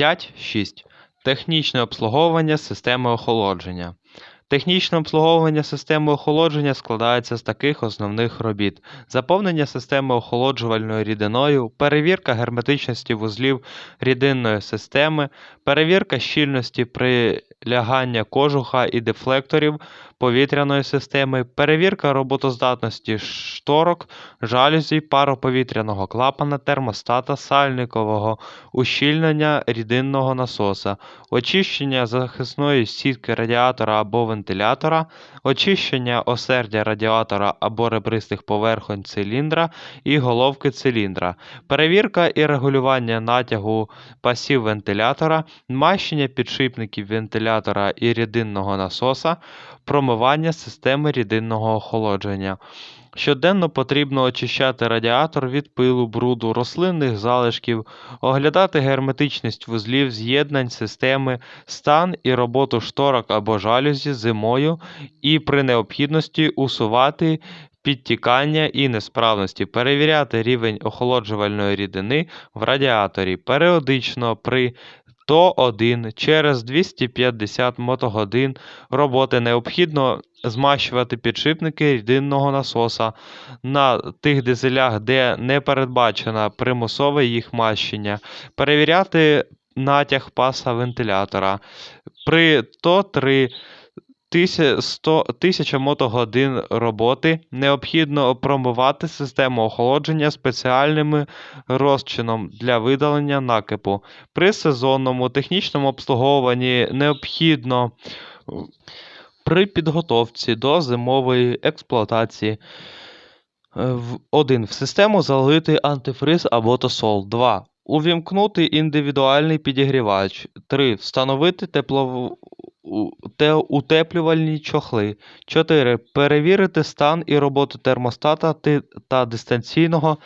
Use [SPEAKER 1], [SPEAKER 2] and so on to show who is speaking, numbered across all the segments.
[SPEAKER 1] 5.6. Технічне обслуговування системи охолодження. Технічне обслуговування системи охолодження складається з таких основних робіт: заповнення системи охолоджувальною рідиною, перевірка герметичності вузлів рідинної системи, перевірка щільності прилягання кожуха і дефлекторів повітряної системи, перевірка роботоздатності шторок, жалюзі, пароповітряного клапана, термостата, сальникового ущільнення рідинного насоса, очищення захисної сітки радіатора або вентилятора, очищення осердя радіатора або ребристих поверхонь циліндра і головки циліндра, перевірка і регулювання натягу пасів вентилятора, мащення підшипників вентилятора і рідинного насоса, промивання системи рідинного охолодження. Щоденно потрібно очищати радіатор від пилу, бруду, рослинних залишків, оглядати герметичність вузлів з'єднань системи, стан і роботу шторок або жалюзі зимою і при необхідності усувати підтікання і несправності, перевіряти рівень охолоджувальної рідини в радіаторі періодично при ТО1 через 250 мотогодин роботи необхідно змащувати підшипники рідинного насоса на тих дизелях, де не передбачено примусове їх мащення, перевіряти натяг паса вентилятора. При ТО3 1000 мотогодин роботи необхідно промивати систему охолодження спеціальним розчином для видалення накипу. При сезонному технічному обслуговуванні необхідно при підготовці до зимової експлуатації. 1. В систему залити антифриз або тосол. 2. Увімкнути індивідуальний підігрівач. 3. Встановити теплову утеплювальні чохли. 4. Перевірити стан і роботу термостата та дистанційного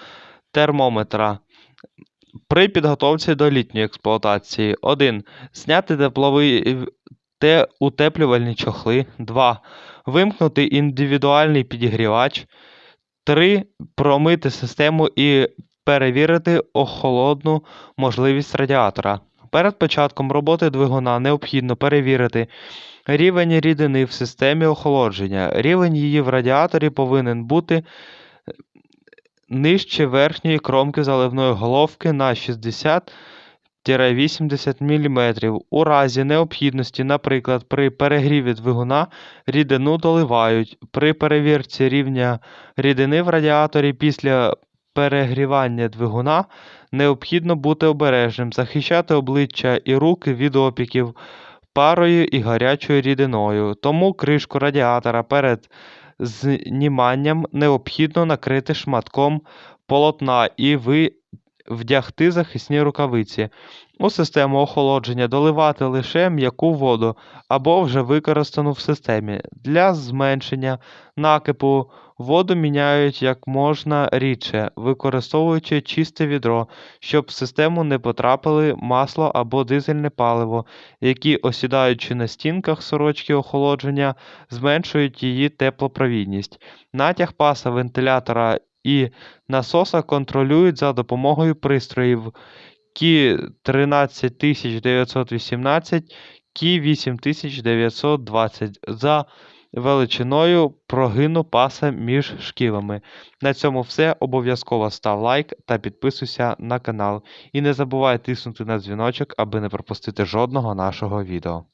[SPEAKER 1] термометра. При підготовці до літньої експлуатації. 1. Зняти тепловий утеплювальні чохли. 2. Вимкнути індивідуальний підігрівач. 3. Промити систему і перевірити охолодну можливість радіатора. Перед початком роботи двигуна необхідно перевірити рівень рідини в системі охолодження. Рівень її в радіаторі повинен бути нижче верхньої кромки заливної головки на 60 80 мм. У разі необхідності, наприклад, при перегріві двигуна рідину доливають. При перевірці рівня рідини в радіаторі після перегрівання двигуна необхідно бути обережним, захищати обличчя і руки від опіків парою і гарячою рідиною. Тому кришку радіатора перед зніманням необхідно накрити шматком полотна і вдягти захисні рукавиці. У систему охолодження доливати лише м'яку воду або вже використану в системі. Для зменшення накипу воду міняють як можна рідше, використовуючи чисте відро, щоб в систему не потрапили масло або дизельне паливо, які, осідаючи на стінках сорочки охолодження, зменшують її теплопровідність. Натяг паса вентилятора і насоса контролюють за допомогою пристроїв Кі 13918, Кі 8920 за величиною прогину паса між шківами. На цьому все. Обов'язково став лайк та підписуйся на канал. І не забувай тиснути на дзвіночок, аби не пропустити жодного нашого відео.